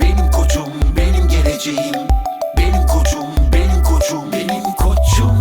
Benim koçum, benim geleceğim. Benim koçum, benim koçum, benim koçum.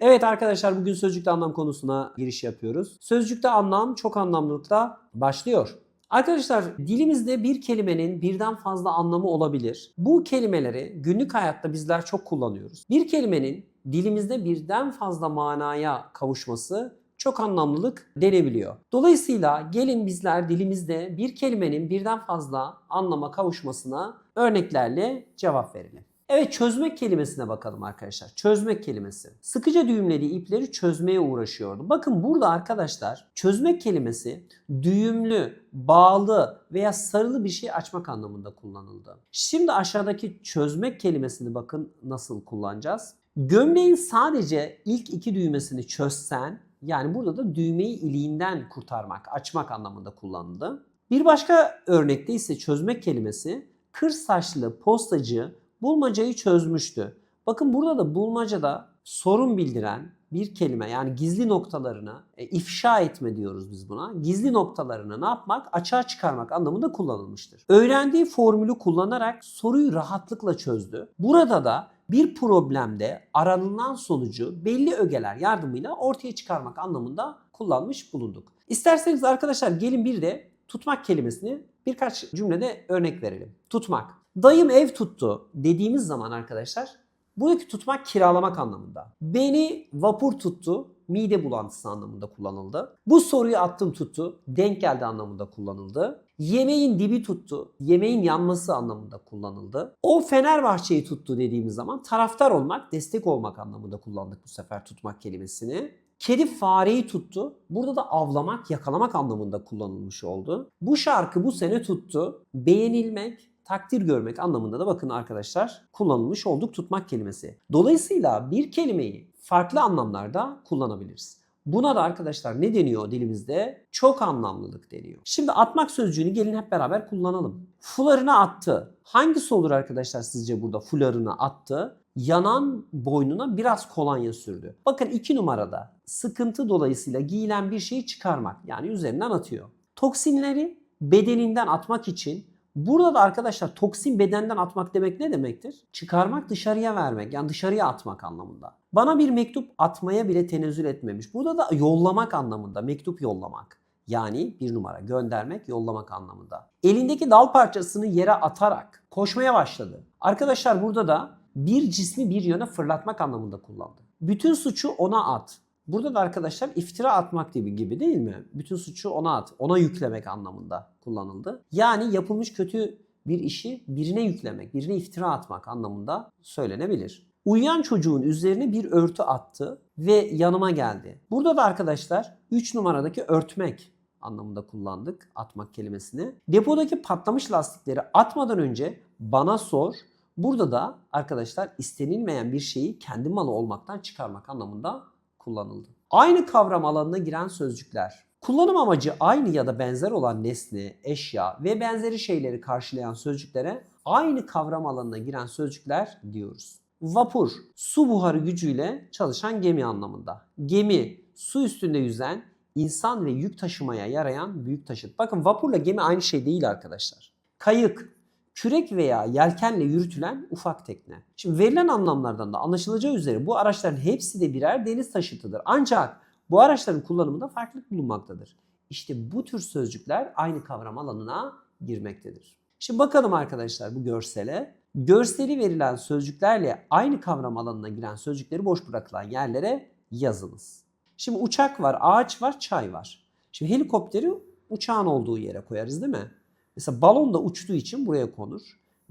Evet arkadaşlar bugün sözcükte anlam konusuna giriş yapıyoruz. Sözcükte anlam çok anlamlılıkla başlıyor. Arkadaşlar dilimizde bir kelimenin birden fazla anlamı olabilir. Bu kelimeleri günlük hayatta bizler çok kullanıyoruz. Bir kelimenin dilimizde birden fazla manaya kavuşması çok anlamlılık denebiliyor. Dolayısıyla gelin bizler dilimizde bir kelimenin birden fazla anlama kavuşmasına örneklerle cevap verelim. Evet çözmek kelimesine bakalım arkadaşlar. Çözmek kelimesi. Sıkıca düğümlediği ipleri çözmeye uğraşıyordu. Bakın burada arkadaşlar çözmek kelimesi düğümlü, bağlı veya sarılı bir şey açmak anlamında kullanıldı. Şimdi aşağıdaki çözmek kelimesini bakın nasıl kullanacağız. Gömleğin sadece ilk iki düğmesini çözsen yani burada da düğmeyi iliğinden kurtarmak, açmak anlamında kullanıldı. Bir başka örnekte ise çözmek kelimesi kır saçlı postacı bulmacayı çözmüştü. Bakın burada da bulmacada sorun bildiren bir kelime yani gizli noktalarını e, ifşa etme diyoruz biz buna. Gizli noktalarını ne yapmak? Açığa çıkarmak anlamında kullanılmıştır. Öğrendiği formülü kullanarak soruyu rahatlıkla çözdü. Burada da bir problemde aranılan sonucu belli ögeler yardımıyla ortaya çıkarmak anlamında kullanmış bulunduk. İsterseniz arkadaşlar gelin bir de tutmak kelimesini birkaç cümlede örnek verelim. Tutmak. Dayım ev tuttu dediğimiz zaman arkadaşlar buradaki tutmak kiralamak anlamında. Beni vapur tuttu mide bulantısı anlamında kullanıldı. Bu soruyu attım tuttu denk geldi anlamında kullanıldı. Yemeğin dibi tuttu, yemeğin yanması anlamında kullanıldı. O Fenerbahçe'yi tuttu dediğimiz zaman taraftar olmak, destek olmak anlamında kullandık bu sefer tutmak kelimesini. Kedi fareyi tuttu. Burada da avlamak, yakalamak anlamında kullanılmış oldu. Bu şarkı bu sene tuttu. Beğenilmek, takdir görmek anlamında da bakın arkadaşlar kullanılmış olduk tutmak kelimesi. Dolayısıyla bir kelimeyi farklı anlamlarda kullanabiliriz. Buna da arkadaşlar ne deniyor dilimizde? Çok anlamlılık deniyor. Şimdi atmak sözcüğünü gelin hep beraber kullanalım. Fularını attı. Hangisi olur arkadaşlar sizce burada fularını attı? Yanan boynuna biraz kolonya sürdü. Bakın iki numarada sıkıntı dolayısıyla giyilen bir şeyi çıkarmak yani üzerinden atıyor. Toksinleri bedeninden atmak için Burada da arkadaşlar toksin bedenden atmak demek ne demektir? Çıkarmak dışarıya vermek yani dışarıya atmak anlamında. Bana bir mektup atmaya bile tenezzül etmemiş. Burada da yollamak anlamında mektup yollamak. Yani bir numara göndermek, yollamak anlamında. Elindeki dal parçasını yere atarak koşmaya başladı. Arkadaşlar burada da bir cismi bir yöne fırlatmak anlamında kullandı. Bütün suçu ona at. Burada da arkadaşlar iftira atmak gibi gibi değil mi? Bütün suçu ona at, ona yüklemek anlamında kullanıldı. Yani yapılmış kötü bir işi birine yüklemek, birine iftira atmak anlamında söylenebilir. Uyuyan çocuğun üzerine bir örtü attı ve yanıma geldi. Burada da arkadaşlar 3 numaradaki örtmek anlamında kullandık atmak kelimesini. Depodaki patlamış lastikleri atmadan önce bana sor. Burada da arkadaşlar istenilmeyen bir şeyi kendi malı olmaktan çıkarmak anlamında kullanıldı. Aynı kavram alanına giren sözcükler. Kullanım amacı aynı ya da benzer olan nesne, eşya ve benzeri şeyleri karşılayan sözcüklere aynı kavram alanına giren sözcükler diyoruz. Vapur, su buharı gücüyle çalışan gemi anlamında. Gemi, su üstünde yüzen, insan ve yük taşımaya yarayan büyük taşıt. Bakın vapurla gemi aynı şey değil arkadaşlar. Kayık, kürek veya yelkenle yürütülen ufak tekne. Şimdi verilen anlamlardan da anlaşılacağı üzere bu araçların hepsi de birer deniz taşıtıdır. Ancak bu araçların kullanımında farklılık bulunmaktadır. İşte bu tür sözcükler aynı kavram alanına girmektedir. Şimdi bakalım arkadaşlar bu görsele. Görseli verilen sözcüklerle aynı kavram alanına giren sözcükleri boş bırakılan yerlere yazınız. Şimdi uçak var, ağaç var, çay var. Şimdi helikopteri uçağın olduğu yere koyarız değil mi? Mesela balon da uçtuğu için buraya konur.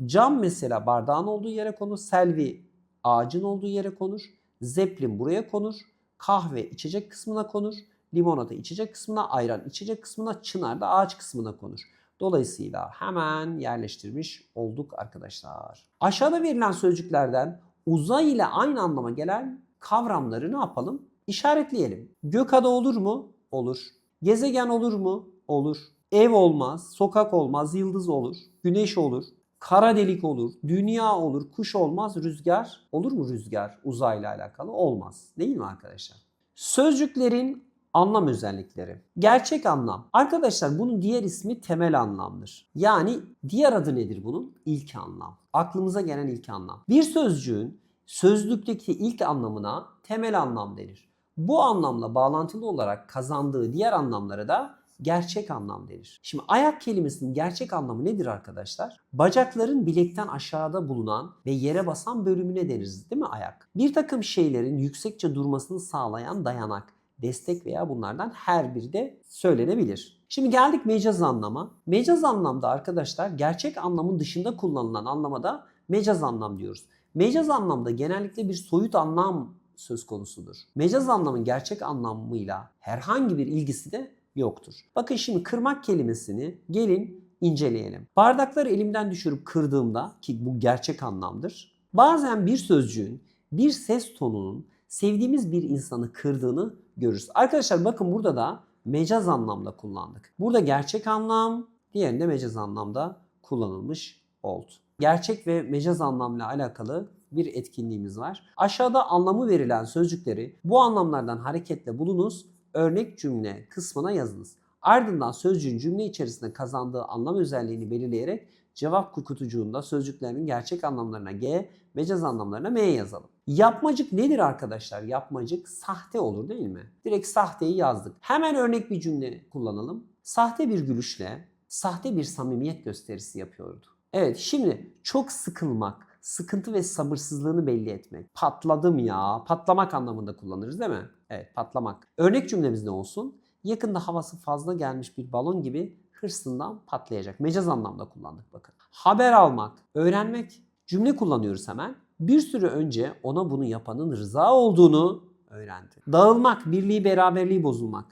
Cam mesela bardağın olduğu yere konur. Selvi ağacın olduğu yere konur. Zeplin buraya konur. Kahve içecek kısmına konur. Limonata içecek kısmına, ayran içecek kısmına, çınar da ağaç kısmına konur. Dolayısıyla hemen yerleştirmiş olduk arkadaşlar. Aşağıda verilen sözcüklerden uzay ile aynı anlama gelen kavramları ne yapalım? İşaretleyelim. Gökada olur mu? Olur. Gezegen olur mu? Olur. Ev olmaz, sokak olmaz, yıldız olur, güneş olur, kara delik olur, dünya olur, kuş olmaz, rüzgar olur mu rüzgar uzayla alakalı? Olmaz. Değil mi arkadaşlar? Sözcüklerin Anlam özellikleri. Gerçek anlam. Arkadaşlar bunun diğer ismi temel anlamdır. Yani diğer adı nedir bunun? İlk anlam. Aklımıza gelen ilk anlam. Bir sözcüğün sözlükteki ilk anlamına temel anlam denir. Bu anlamla bağlantılı olarak kazandığı diğer anlamlara da gerçek anlam denir. Şimdi ayak kelimesinin gerçek anlamı nedir arkadaşlar? Bacakların bilekten aşağıda bulunan ve yere basan bölümüne deriz değil mi ayak? Bir takım şeylerin yüksekçe durmasını sağlayan dayanak, destek veya bunlardan her biri de söylenebilir. Şimdi geldik mecaz anlama. Mecaz anlamda arkadaşlar gerçek anlamın dışında kullanılan anlama da mecaz anlam diyoruz. Mecaz anlamda genellikle bir soyut anlam söz konusudur. Mecaz anlamın gerçek anlamıyla herhangi bir ilgisi de yoktur. Bakın şimdi kırmak kelimesini gelin inceleyelim. Bardakları elimden düşürüp kırdığımda ki bu gerçek anlamdır. Bazen bir sözcüğün, bir ses tonunun sevdiğimiz bir insanı kırdığını görürüz. Arkadaşlar bakın burada da mecaz anlamda kullandık. Burada gerçek anlam, diğerinde mecaz anlamda kullanılmış oldu. Gerçek ve mecaz anlamla alakalı bir etkinliğimiz var. Aşağıda anlamı verilen sözcükleri bu anlamlardan hareketle bulunuz, örnek cümle kısmına yazınız. Ardından sözcüğün cümle içerisinde kazandığı anlam özelliğini belirleyerek cevap kutucuğunda sözcüklerin gerçek anlamlarına G, mecaz anlamlarına M yazalım. Yapmacık nedir arkadaşlar? Yapmacık sahte olur değil mi? Direkt sahteyi yazdık. Hemen örnek bir cümle kullanalım. Sahte bir gülüşle sahte bir samimiyet gösterisi yapıyordu. Evet şimdi çok sıkılmak, sıkıntı ve sabırsızlığını belli etmek. Patladım ya, patlamak anlamında kullanırız değil mi? Evet patlamak. Örnek cümlemiz ne olsun? Yakında havası fazla gelmiş bir balon gibi hırsından patlayacak. Mecaz anlamda kullandık bakın. Haber almak, öğrenmek. Cümle kullanıyoruz hemen. Bir süre önce ona bunu yapanın rıza olduğunu öğrendi. Dağılmak, birliği beraberliği bozulmak.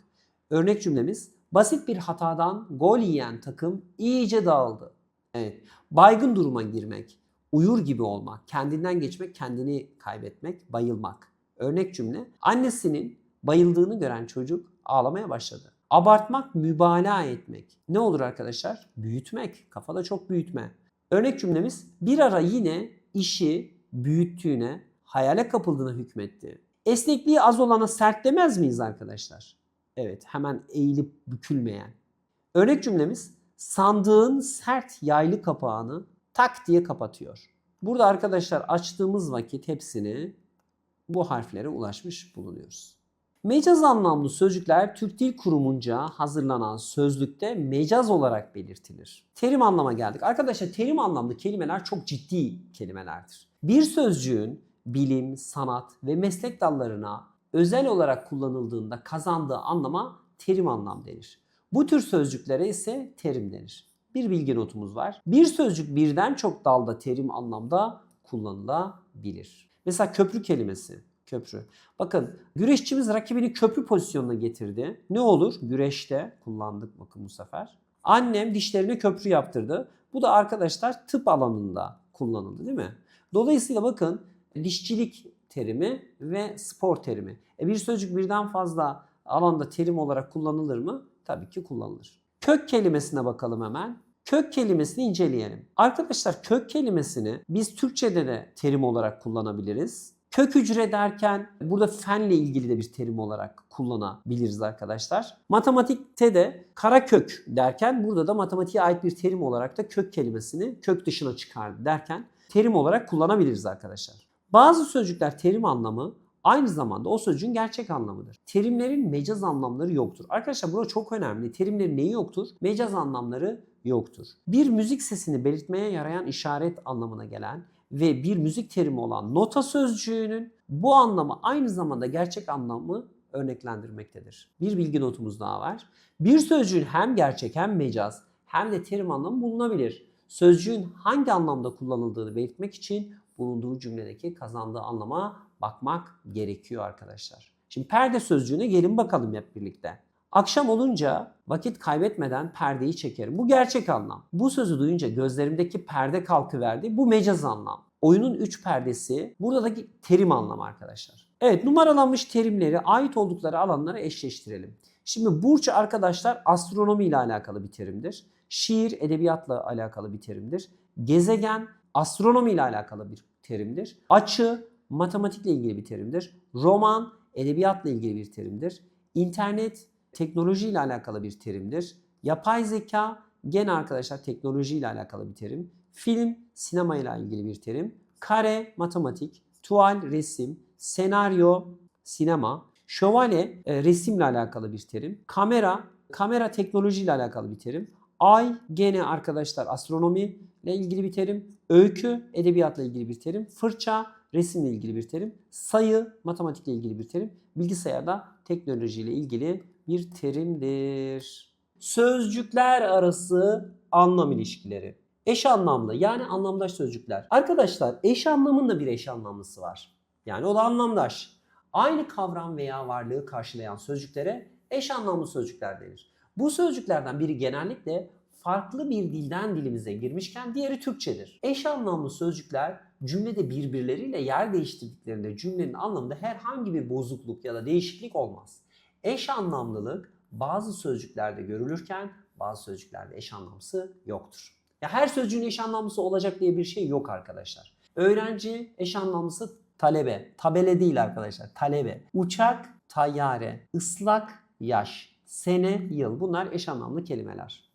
Örnek cümlemiz basit bir hatadan gol yiyen takım iyice dağıldı. Evet. Baygın duruma girmek, uyur gibi olmak, kendinden geçmek, kendini kaybetmek, bayılmak. Örnek cümle annesinin bayıldığını gören çocuk ağlamaya başladı. Abartmak, mübalağa etmek. Ne olur arkadaşlar? Büyütmek. Kafada çok büyütme. Örnek cümlemiz bir ara yine işi büyüttüğüne, hayale kapıldığına hükmetti. Esnekliği az olana sert demez miyiz arkadaşlar? Evet, hemen eğilip bükülmeyen. Örnek cümlemiz sandığın sert yaylı kapağını tak diye kapatıyor. Burada arkadaşlar açtığımız vakit hepsini bu harflere ulaşmış bulunuyoruz. Mecaz anlamlı sözcükler Türk Dil Kurumu'nca hazırlanan sözlükte mecaz olarak belirtilir. Terim anlama geldik. Arkadaşlar terim anlamlı kelimeler çok ciddi kelimelerdir. Bir sözcüğün bilim, sanat ve meslek dallarına özel olarak kullanıldığında kazandığı anlama terim anlam denir. Bu tür sözcüklere ise terim denir. Bir bilgi notumuz var. Bir sözcük birden çok dalda terim anlamda kullanılabilir. Mesela köprü kelimesi. Köprü. Bakın güreşçimiz rakibini köprü pozisyonuna getirdi. Ne olur? Güreşte kullandık bakın bu sefer. Annem dişlerine köprü yaptırdı. Bu da arkadaşlar tıp alanında kullanıldı değil mi? Dolayısıyla bakın dişçilik terimi ve spor terimi. E bir sözcük birden fazla alanda terim olarak kullanılır mı? Tabii ki kullanılır. Kök kelimesine bakalım hemen. Kök kelimesini inceleyelim. Arkadaşlar kök kelimesini biz Türkçe'de de terim olarak kullanabiliriz. Kök hücre derken burada fenle ilgili de bir terim olarak kullanabiliriz arkadaşlar. Matematikte de kara kök derken burada da matematiğe ait bir terim olarak da kök kelimesini kök dışına çıkardı derken terim olarak kullanabiliriz arkadaşlar. Bazı sözcükler terim anlamı aynı zamanda o sözcüğün gerçek anlamıdır. Terimlerin mecaz anlamları yoktur. Arkadaşlar burada çok önemli. Terimlerin neyi yoktur? Mecaz anlamları yoktur. Bir müzik sesini belirtmeye yarayan işaret anlamına gelen ve bir müzik terimi olan nota sözcüğünün bu anlamı aynı zamanda gerçek anlamı örneklendirmektedir. Bir bilgi notumuz daha var. Bir sözcüğün hem gerçek hem mecaz hem de terim anlamı bulunabilir. Sözcüğün hangi anlamda kullanıldığını belirtmek için bulunduğu cümledeki kazandığı anlama bakmak gerekiyor arkadaşlar. Şimdi perde sözcüğüne gelin bakalım hep birlikte. Akşam olunca vakit kaybetmeden perdeyi çekerim. Bu gerçek anlam. Bu sözü duyunca gözlerimdeki perde kalkıverdi. Bu mecaz anlam. Oyunun üç perdesi buradaki terim anlamı arkadaşlar. Evet numaralanmış terimleri ait oldukları alanlara eşleştirelim. Şimdi burç arkadaşlar astronomi ile alakalı bir terimdir. Şiir edebiyatla alakalı bir terimdir. Gezegen astronomi ile alakalı bir terimdir. Açı matematikle ilgili bir terimdir. Roman edebiyatla ilgili bir terimdir. İnternet teknoloji ile alakalı bir terimdir. Yapay zeka gene arkadaşlar teknoloji ile alakalı bir terim. Film sinema ile ilgili bir terim. Kare matematik, tuval resim, senaryo sinema, şövalye e, resimle alakalı bir terim. Kamera kamera teknoloji ile alakalı bir terim. Ay gene arkadaşlar astronomi ile ilgili bir terim. Öykü edebiyatla ilgili bir terim. Fırça resimle ilgili bir terim. Sayı matematikle ilgili bir terim. Bilgisayarda teknolojiyle ilgili bir terimdir. Sözcükler arası anlam ilişkileri. Eş anlamlı yani anlamdaş sözcükler. Arkadaşlar eş anlamın da bir eş anlamlısı var. Yani o da anlamdaş. Aynı kavram veya varlığı karşılayan sözcüklere eş anlamlı sözcükler denir. Bu sözcüklerden biri genellikle farklı bir dilden dilimize girmişken diğeri Türkçedir. Eş anlamlı sözcükler cümlede birbirleriyle yer değiştirdiklerinde cümlenin anlamında herhangi bir bozukluk ya da değişiklik olmaz. Eş anlamlılık bazı sözcüklerde görülürken bazı sözcüklerde eş anlamlısı yoktur. Ya her sözcüğün eş anlamlısı olacak diye bir şey yok arkadaşlar. Öğrenci eş anlamlısı talebe. Tabele değil arkadaşlar. Talebe. Uçak, tayyare. Islak, yaş. Sene, yıl. Bunlar eş anlamlı kelimeler.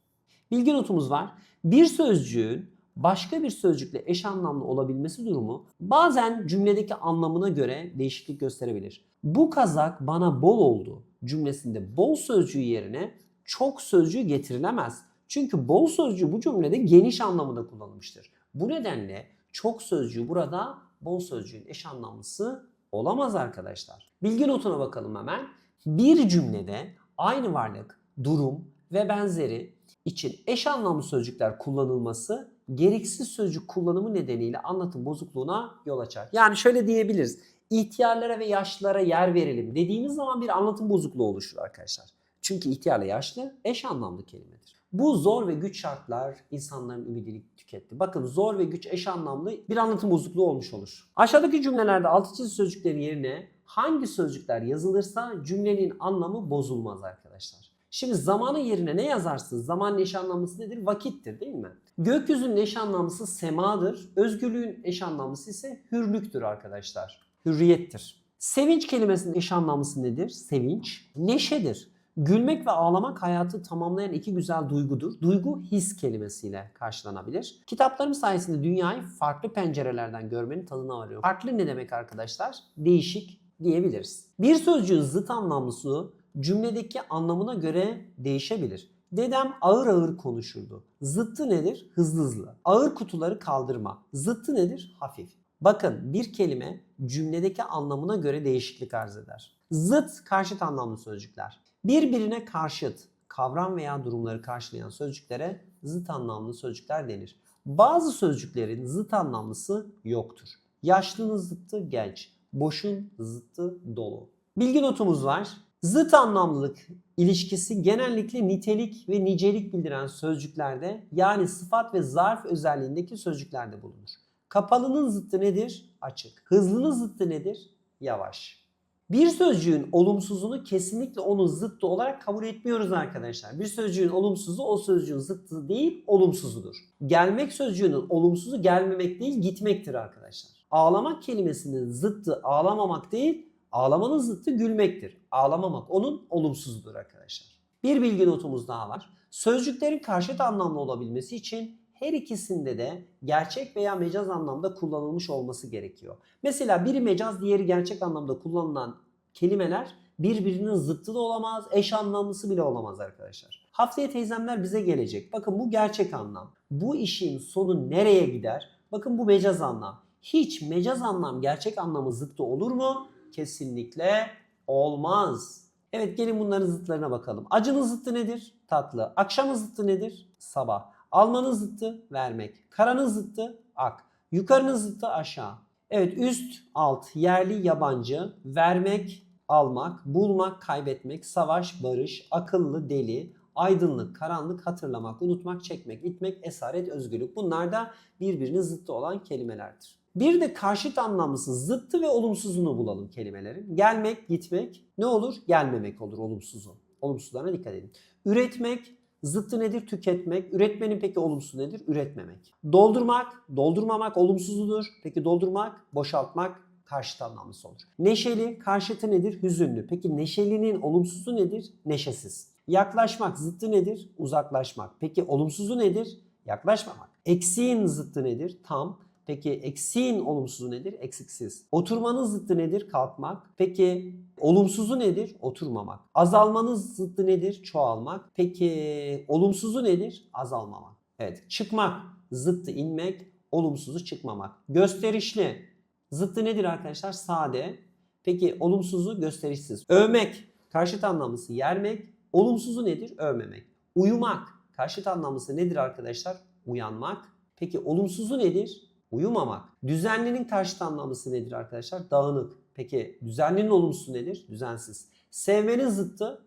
Bilgi notumuz var. Bir sözcüğün başka bir sözcükle eş anlamlı olabilmesi durumu bazen cümledeki anlamına göre değişiklik gösterebilir. Bu kazak bana bol oldu cümlesinde bol sözcüğü yerine çok sözcüğü getirilemez. Çünkü bol sözcüğü bu cümlede geniş anlamında kullanılmıştır. Bu nedenle çok sözcüğü burada bol sözcüğün eş anlamlısı olamaz arkadaşlar. Bilgi notuna bakalım hemen. Bir cümlede aynı varlık, durum ve benzeri için eş anlamlı sözcükler kullanılması gereksiz sözcük kullanımı nedeniyle anlatım bozukluğuna yol açar. Yani şöyle diyebiliriz. İhtiyarlara ve yaşlılara yer verelim dediğimiz zaman bir anlatım bozukluğu oluşur arkadaşlar. Çünkü ihtiyarla yaşlı eş anlamlı kelimedir. Bu zor ve güç şartlar insanların ümidini tüketti. Bakın zor ve güç eş anlamlı bir anlatım bozukluğu olmuş olur. Aşağıdaki cümlelerde altı çizili sözcüklerin yerine hangi sözcükler yazılırsa cümlenin anlamı bozulmaz arkadaşlar. Şimdi zamanın yerine ne yazarsınız? Zamanın eş anlamlısı nedir? Vakittir değil mi? Gökyüzünün eş anlamlısı semadır. Özgürlüğün eş anlamlısı ise hürlüktür arkadaşlar. Hürriyettir. Sevinç kelimesinin eş anlamlısı nedir? Sevinç. Neşedir. Gülmek ve ağlamak hayatı tamamlayan iki güzel duygudur. Duygu his kelimesiyle karşılanabilir. Kitaplarım sayesinde dünyayı farklı pencerelerden görmenin tadına varıyor. Farklı ne demek arkadaşlar? Değişik diyebiliriz. Bir sözcüğün zıt anlamlısı cümledeki anlamına göre değişebilir. Dedem ağır ağır konuşurdu. Zıttı nedir? Hızlı hızlı. Ağır kutuları kaldırma. Zıttı nedir? Hafif. Bakın bir kelime cümledeki anlamına göre değişiklik arz eder. Zıt karşıt anlamlı sözcükler. Birbirine karşıt kavram veya durumları karşılayan sözcüklere zıt anlamlı sözcükler denir. Bazı sözcüklerin zıt anlamlısı yoktur. Yaşlının zıttı genç, boşun zıttı dolu. Bilgi notumuz var. Zıt anlamlılık ilişkisi genellikle nitelik ve nicelik bildiren sözcüklerde yani sıfat ve zarf özelliğindeki sözcüklerde bulunur. Kapalının zıttı nedir? Açık. Hızlının zıttı nedir? Yavaş. Bir sözcüğün olumsuzunu kesinlikle onun zıttı olarak kabul etmiyoruz arkadaşlar. Bir sözcüğün olumsuzu o sözcüğün zıttı değil, olumsuzudur. Gelmek sözcüğünün olumsuzu gelmemek değil, gitmektir arkadaşlar. Ağlamak kelimesinin zıttı ağlamamak değil, ağlamanın zıttı gülmektir. Ağlamamak onun olumsuzudur arkadaşlar. Bir bilgi notumuz daha var. Sözcüklerin karşıt anlamlı olabilmesi için her ikisinde de gerçek veya mecaz anlamda kullanılmış olması gerekiyor. Mesela biri mecaz, diğeri gerçek anlamda kullanılan kelimeler birbirinin zıttı da olamaz, eş anlamlısı bile olamaz arkadaşlar. Haftaya teyzemler bize gelecek. Bakın bu gerçek anlam. Bu işin sonu nereye gider? Bakın bu mecaz anlam. Hiç mecaz anlam gerçek anlamı zıttı olur mu? Kesinlikle olmaz. Evet gelin bunların zıtlarına bakalım. Acının zıttı nedir? Tatlı. Akşamın zıttı nedir? Sabah. Almanın zıttı vermek. Karanın zıttı ak. Yukarının zıttı aşağı. Evet üst alt yerli yabancı vermek almak, bulmak, kaybetmek, savaş, barış, akıllı, deli, aydınlık, karanlık, hatırlamak, unutmak, çekmek, itmek, esaret, özgürlük. Bunlar da birbirinin zıttı olan kelimelerdir. Bir de karşıt anlamlısı zıttı ve olumsuzunu bulalım kelimelerin. Gelmek, gitmek ne olur? Gelmemek olur olumsuzu. Olumsuzlarına dikkat edin. Üretmek, zıttı nedir? Tüketmek. Üretmenin peki olumsuzu nedir? Üretmemek. Doldurmak, doldurmamak olumsuzudur. Peki doldurmak, boşaltmak karşıt anlamlısı olur. Neşeli karşıtı nedir? Hüzünlü. Peki neşelinin olumsuzu nedir? Neşesiz. Yaklaşmak zıttı nedir? Uzaklaşmak. Peki olumsuzu nedir? Yaklaşmamak. Eksiğin zıttı nedir? Tam. Peki eksiğin olumsuzu nedir? Eksiksiz. Oturmanın zıttı nedir? Kalkmak. Peki olumsuzu nedir? Oturmamak. Azalmanın zıttı nedir? Çoğalmak. Peki olumsuzu nedir? Azalmamak. Evet. Çıkmak zıttı inmek, olumsuzu çıkmamak. Gösterişli zıttı nedir arkadaşlar? Sade. Peki olumsuzu gösterişsiz. Övmek karşıt anlamlısı yermek, olumsuzu nedir? Övmemek. Uyumak karşıt anlamlısı nedir arkadaşlar? Uyanmak. Peki olumsuzu nedir? Uyumamak. Düzenlinin karşıt anlamlısı nedir arkadaşlar? Dağınık. Peki düzenlinin olumsuzu nedir? Düzensiz. Sevmenin zıttı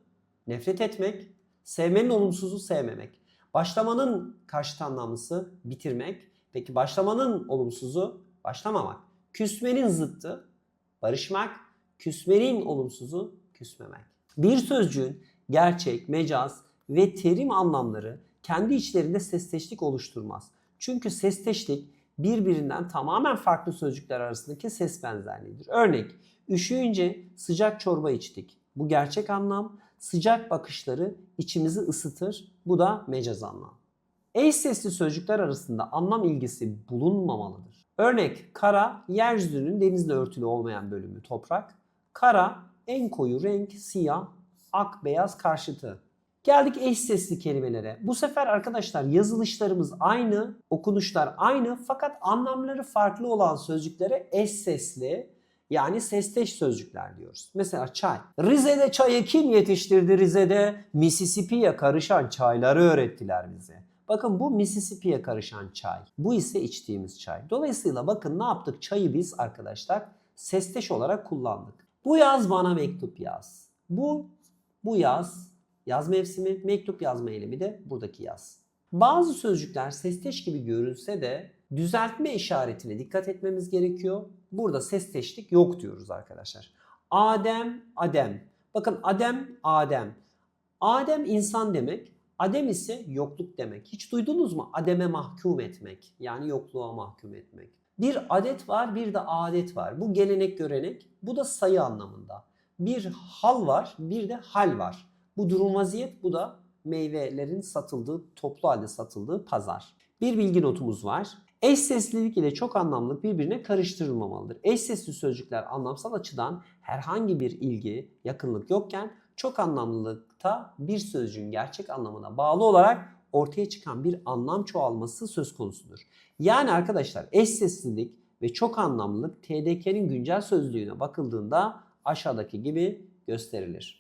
nefret etmek. Sevmenin olumsuzu sevmemek. Başlamanın karşıt anlamlısı bitirmek. Peki başlamanın olumsuzu başlamamak. Küsmenin zıttı barışmak. Küsmenin olumsuzu küsmemek. Bir sözcüğün gerçek, mecaz ve terim anlamları kendi içlerinde sesteşlik oluşturmaz. Çünkü sesteşlik birbirinden tamamen farklı sözcükler arasındaki ses benzerliğidir. Örnek, üşüyünce sıcak çorba içtik. Bu gerçek anlam, sıcak bakışları içimizi ısıtır. Bu da mecaz anlam. Eş sesli sözcükler arasında anlam ilgisi bulunmamalıdır. Örnek, kara, yeryüzünün denizle örtülü olmayan bölümü toprak. Kara, en koyu renk, siyah, ak, beyaz karşıtı. Geldik eş sesli kelimelere. Bu sefer arkadaşlar yazılışlarımız aynı, okunuşlar aynı fakat anlamları farklı olan sözcüklere eş sesli yani sesteş sözcükler diyoruz. Mesela çay. Rize'de çayı kim yetiştirdi Rize'de? Mississippi'ye karışan çayları öğrettiler bize. Bakın bu Mississippi'ye karışan çay. Bu ise içtiğimiz çay. Dolayısıyla bakın ne yaptık? Çayı biz arkadaşlar sesteş olarak kullandık. Bu yaz bana mektup yaz. Bu bu yaz yaz mevsimi, mektup yazma eylemi de buradaki yaz. Bazı sözcükler sesteş gibi görünse de düzeltme işaretine dikkat etmemiz gerekiyor. Burada sesteşlik yok diyoruz arkadaşlar. Adem, Adem. Bakın Adem, Adem. Adem insan demek. Adem ise yokluk demek. Hiç duydunuz mu? Ademe mahkum etmek. Yani yokluğa mahkum etmek. Bir adet var, bir de adet var. Bu gelenek görenek. Bu da sayı anlamında. Bir hal var, bir de hal var. Bu durum vaziyet, bu da meyvelerin satıldığı, toplu halde satıldığı pazar. Bir bilgi notumuz var. Eş seslilik ile çok anlamlılık birbirine karıştırılmamalıdır. Eş sesli sözcükler anlamsal açıdan herhangi bir ilgi, yakınlık yokken çok anlamlılıkta bir sözcüğün gerçek anlamına bağlı olarak ortaya çıkan bir anlam çoğalması söz konusudur. Yani arkadaşlar eş seslilik ve çok anlamlılık TDK'nin güncel sözlüğüne bakıldığında aşağıdaki gibi gösterilir.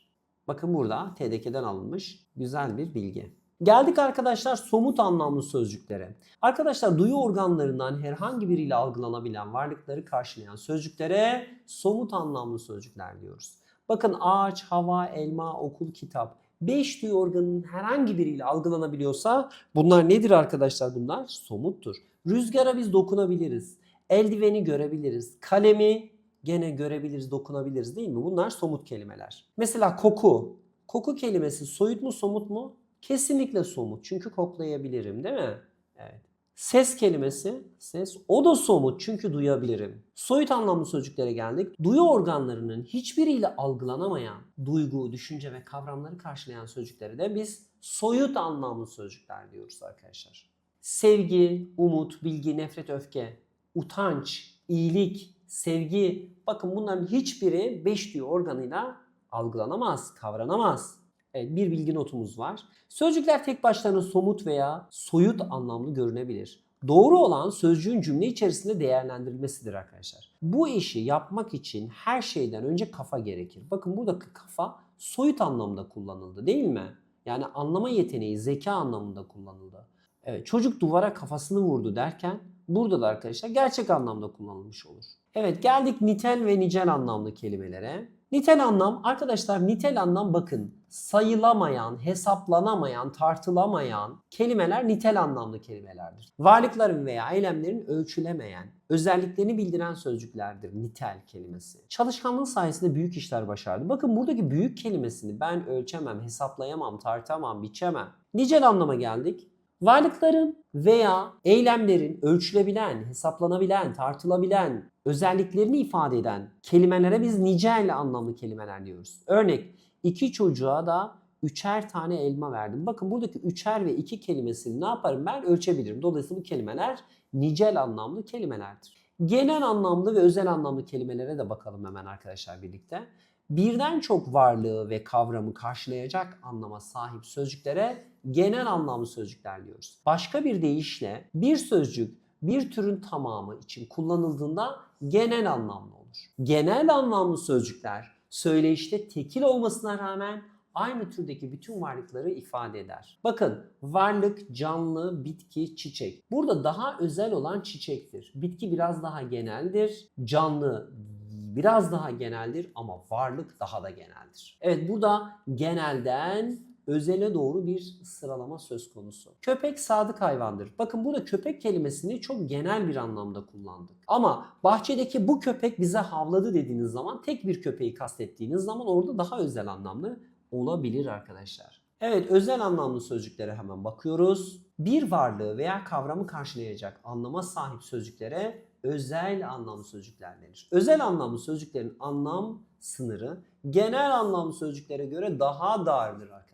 Bakın burada TDK'den alınmış güzel bir bilgi. Geldik arkadaşlar somut anlamlı sözcüklere. Arkadaşlar duyu organlarından herhangi biriyle algılanabilen varlıkları karşılayan sözcüklere somut anlamlı sözcükler diyoruz. Bakın ağaç, hava, elma, okul, kitap. 5 duyu organının herhangi biriyle algılanabiliyorsa bunlar nedir arkadaşlar bunlar? Somuttur. Rüzgara biz dokunabiliriz. Eldiveni görebiliriz. Kalemi gene görebiliriz, dokunabiliriz değil mi? Bunlar somut kelimeler. Mesela koku. Koku kelimesi soyut mu somut mu? Kesinlikle somut. Çünkü koklayabilirim değil mi? Evet. Ses kelimesi, ses o da somut çünkü duyabilirim. Soyut anlamlı sözcüklere geldik. Duyu organlarının hiçbiriyle algılanamayan duygu, düşünce ve kavramları karşılayan sözcüklere de biz soyut anlamlı sözcükler diyoruz arkadaşlar. Sevgi, umut, bilgi, nefret, öfke, utanç, iyilik, sevgi. Bakın bunların hiçbiri beş duyu organıyla algılanamaz, kavranamaz. Evet, bir bilgi notumuz var. Sözcükler tek başlarına somut veya soyut anlamlı görünebilir. Doğru olan sözcüğün cümle içerisinde değerlendirilmesidir arkadaşlar. Bu işi yapmak için her şeyden önce kafa gerekir. Bakın buradaki kafa soyut anlamda kullanıldı değil mi? Yani anlama yeteneği zeka anlamında kullanıldı. Evet, çocuk duvara kafasını vurdu derken burada da arkadaşlar gerçek anlamda kullanılmış olur. Evet geldik nitel ve nicel anlamlı kelimelere. Nitel anlam arkadaşlar nitel anlam bakın sayılamayan, hesaplanamayan, tartılamayan kelimeler nitel anlamlı kelimelerdir. Varlıkların veya eylemlerin ölçülemeyen, özelliklerini bildiren sözcüklerdir nitel kelimesi. Çalışkanlığı sayesinde büyük işler başardı. Bakın buradaki büyük kelimesini ben ölçemem, hesaplayamam, tartamam, biçemem. Nicel anlama geldik. Varlıkların veya eylemlerin ölçülebilen, hesaplanabilen, tartılabilen özelliklerini ifade eden kelimelere biz nicel anlamlı kelimeler diyoruz. Örnek iki çocuğa da üçer tane elma verdim. Bakın buradaki üçer ve iki kelimesini ne yaparım ben ölçebilirim. Dolayısıyla bu kelimeler nicel anlamlı kelimelerdir. Genel anlamlı ve özel anlamlı kelimelere de bakalım hemen arkadaşlar birlikte. Birden çok varlığı ve kavramı karşılayacak anlama sahip sözcüklere genel anlamlı sözcükler diyoruz. Başka bir deyişle bir sözcük bir türün tamamı için kullanıldığında genel anlamlı olur. Genel anlamlı sözcükler söyleyişte tekil olmasına rağmen aynı türdeki bütün varlıkları ifade eder. Bakın varlık, canlı, bitki, çiçek. Burada daha özel olan çiçektir. Bitki biraz daha geneldir. Canlı biraz daha geneldir ama varlık daha da geneldir. Evet burada genelden özele doğru bir sıralama söz konusu. Köpek sadık hayvandır. Bakın burada köpek kelimesini çok genel bir anlamda kullandık. Ama bahçedeki bu köpek bize havladı dediğiniz zaman tek bir köpeği kastettiğiniz zaman orada daha özel anlamlı olabilir arkadaşlar. Evet özel anlamlı sözcüklere hemen bakıyoruz. Bir varlığı veya kavramı karşılayacak anlama sahip sözcüklere özel anlamlı sözcükler denir. Özel anlamlı sözcüklerin anlam sınırı genel anlamlı sözcüklere göre daha dardır arkadaşlar.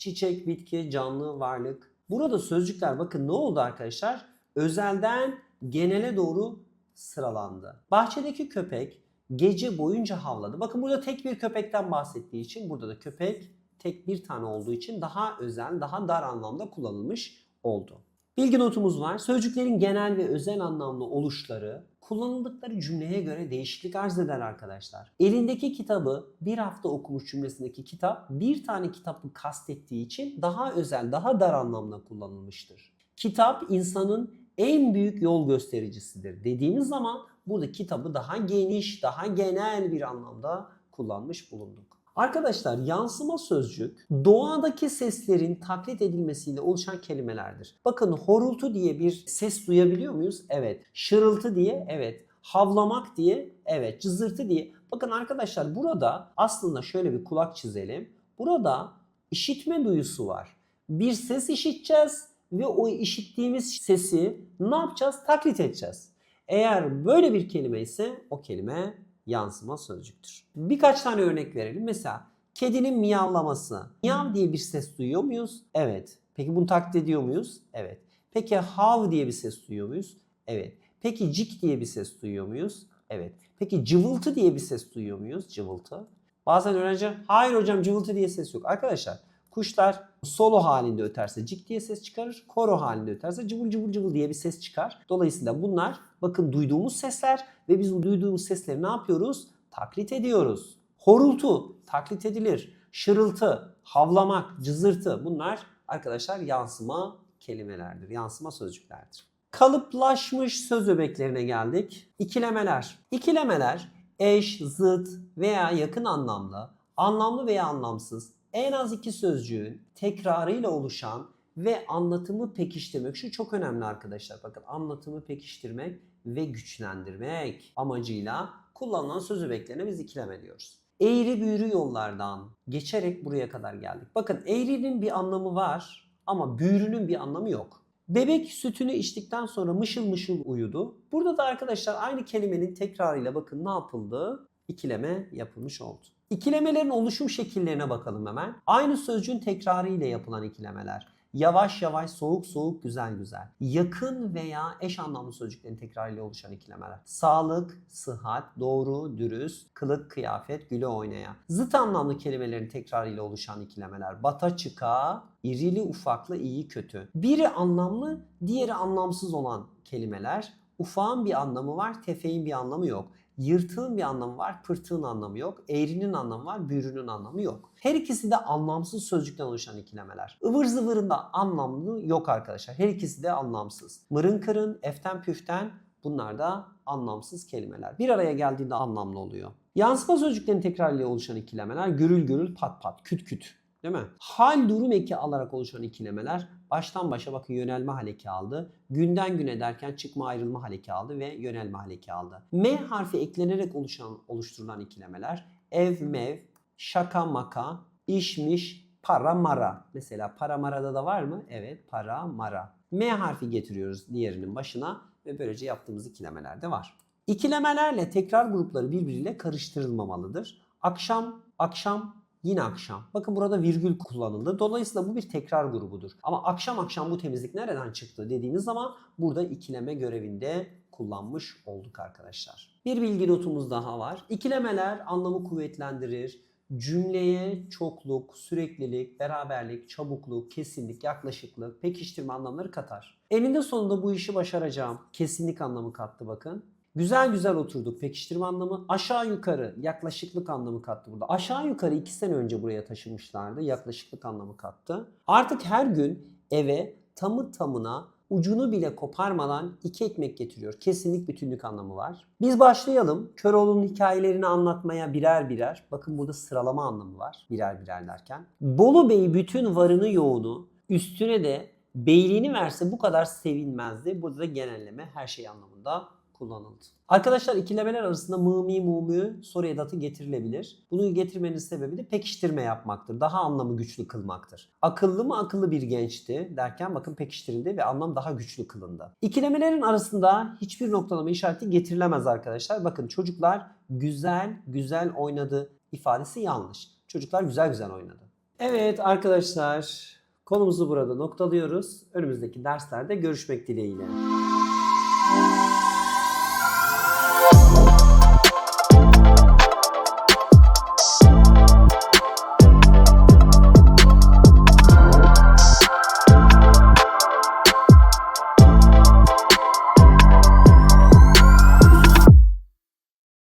Çiçek, bitki, canlı, varlık. Burada sözcükler bakın ne oldu arkadaşlar? Özelden genele doğru sıralandı. Bahçedeki köpek gece boyunca havladı. Bakın burada tek bir köpekten bahsettiği için burada da köpek tek bir tane olduğu için daha özel, daha dar anlamda kullanılmış oldu. Bilgi notumuz var. Sözcüklerin genel ve özel anlamlı oluşları kullanıldıkları cümleye göre değişiklik arz eder arkadaşlar. Elindeki kitabı bir hafta okumuş cümlesindeki kitap bir tane kitabı kastettiği için daha özel, daha dar anlamda kullanılmıştır. Kitap insanın en büyük yol göstericisidir dediğimiz zaman burada kitabı daha geniş, daha genel bir anlamda kullanmış bulunduk. Arkadaşlar yansıma sözcük doğadaki seslerin taklit edilmesiyle oluşan kelimelerdir. Bakın horultu diye bir ses duyabiliyor muyuz? Evet. Şırıltı diye evet. Havlamak diye evet. Cızırtı diye. Bakın arkadaşlar burada aslında şöyle bir kulak çizelim. Burada işitme duyusu var. Bir ses işiteceğiz ve o işittiğimiz sesi ne yapacağız? Taklit edeceğiz. Eğer böyle bir kelime ise o kelime yansıma sözcüktür. Birkaç tane örnek verelim. Mesela kedinin miyavlaması. Miyav diye bir ses duyuyor muyuz? Evet. Peki bunu taklit ediyor muyuz? Evet. Peki hav diye bir ses duyuyor muyuz? Evet. Peki cik diye bir ses duyuyor muyuz? Evet. Peki cıvıltı diye bir ses duyuyor muyuz? Cıvıltı. Bazen öğrenci hayır hocam cıvıltı diye ses yok. Arkadaşlar kuşlar solo halinde öterse cik diye ses çıkarır. Koro halinde öterse cıvıl cıvıl cıvıl diye bir ses çıkar. Dolayısıyla bunlar bakın duyduğumuz sesler ve biz bu duyduğumuz sesleri ne yapıyoruz? Taklit ediyoruz. Horultu taklit edilir. Şırıltı, havlamak, cızırtı bunlar arkadaşlar yansıma kelimelerdir. Yansıma sözcüklerdir. Kalıplaşmış söz öbeklerine geldik. İkilemeler. İkilemeler eş, zıt veya yakın anlamlı, anlamlı veya anlamsız en az iki sözcüğün tekrarıyla oluşan ve anlatımı pekiştirmek. Şu çok önemli arkadaşlar. Bakın anlatımı pekiştirmek ve güçlendirmek amacıyla kullanılan söz öbeklerine biz ikileme diyoruz. Eğri büğrü yollardan geçerek buraya kadar geldik. Bakın eğrinin bir anlamı var ama büğrünün bir anlamı yok. Bebek sütünü içtikten sonra mışıl mışıl uyudu. Burada da arkadaşlar aynı kelimenin tekrarıyla bakın ne yapıldı? İkileme yapılmış oldu. İkilemelerin oluşum şekillerine bakalım hemen. Aynı sözcüğün tekrarı ile yapılan ikilemeler. Yavaş yavaş, soğuk soğuk, güzel güzel. Yakın veya eş anlamlı sözcüklerin tekrarıyla oluşan ikilemeler. Sağlık, sıhhat, doğru, dürüst, kılık, kıyafet, güle oynaya. Zıt anlamlı kelimelerin tekrarıyla oluşan ikilemeler. Bata çıka, irili ufaklı, iyi kötü. Biri anlamlı, diğeri anlamsız olan kelimeler. Ufağın bir anlamı var, tefeğin bir anlamı yok. Yırtığın bir anlamı var, pırtığın anlamı yok. Eğrinin anlamı var, büğrünün anlamı yok. Her ikisi de anlamsız sözcükten oluşan ikilemeler. Ivır zıvırın da anlamlı yok arkadaşlar. Her ikisi de anlamsız. Mırın kırın, eften püften bunlar da anlamsız kelimeler. Bir araya geldiğinde anlamlı oluyor. Yansıma sözcüklerin tekrarıyla oluşan ikilemeler gürül gürül pat pat küt küt. Değil mi? Hal durum eki alarak oluşan ikilemeler baştan başa bakın yönelme haleki aldı. Günden güne derken çıkma ayrılma haleki aldı ve yönelme haleki aldı. M harfi eklenerek oluşan oluşturulan ikilemeler ev mev, şaka maka, işmiş, Para mara. Mesela para marada da var mı? Evet para mara. M harfi getiriyoruz diğerinin başına ve böylece yaptığımız ikilemeler de var. İkilemelerle tekrar grupları birbiriyle karıştırılmamalıdır. Akşam, akşam, yine akşam. Bakın burada virgül kullanıldı. Dolayısıyla bu bir tekrar grubudur. Ama akşam akşam bu temizlik nereden çıktı dediğimiz zaman burada ikileme görevinde kullanmış olduk arkadaşlar. Bir bilgi notumuz daha var. İkilemeler anlamı kuvvetlendirir. Cümleye çokluk, süreklilik, beraberlik, çabukluk, kesinlik, yaklaşıklık, pekiştirme anlamları katar. Eninde sonunda bu işi başaracağım. Kesinlik anlamı kattı bakın. Güzel güzel oturduk pekiştirme anlamı. Aşağı yukarı yaklaşıklık anlamı kattı burada. Aşağı yukarı 2 sene önce buraya taşımışlardı. Yaklaşıklık anlamı kattı. Artık her gün eve tamı tamına ucunu bile koparmadan iki ekmek getiriyor. Kesinlik bütünlük anlamı var. Biz başlayalım. Köroğlu'nun hikayelerini anlatmaya birer birer. Bakın burada sıralama anlamı var. Birer birer derken. Bolu Bey bütün varını yoğunu üstüne de beyliğini verse bu kadar sevinmezdi. Burada da genelleme her şey anlamında kullanıldı. Arkadaşlar ikilemeler arasında mı mi soru edatı getirilebilir. Bunu getirmenin sebebi de pekiştirme yapmaktır. Daha anlamı güçlü kılmaktır. Akıllı mı akıllı bir gençti derken bakın pekiştirildi ve anlam daha güçlü kılındı. İkilemelerin arasında hiçbir noktalama işareti getirilemez arkadaşlar. Bakın çocuklar güzel güzel oynadı ifadesi yanlış. Çocuklar güzel güzel oynadı. Evet arkadaşlar konumuzu burada noktalıyoruz. Önümüzdeki derslerde görüşmek dileğiyle.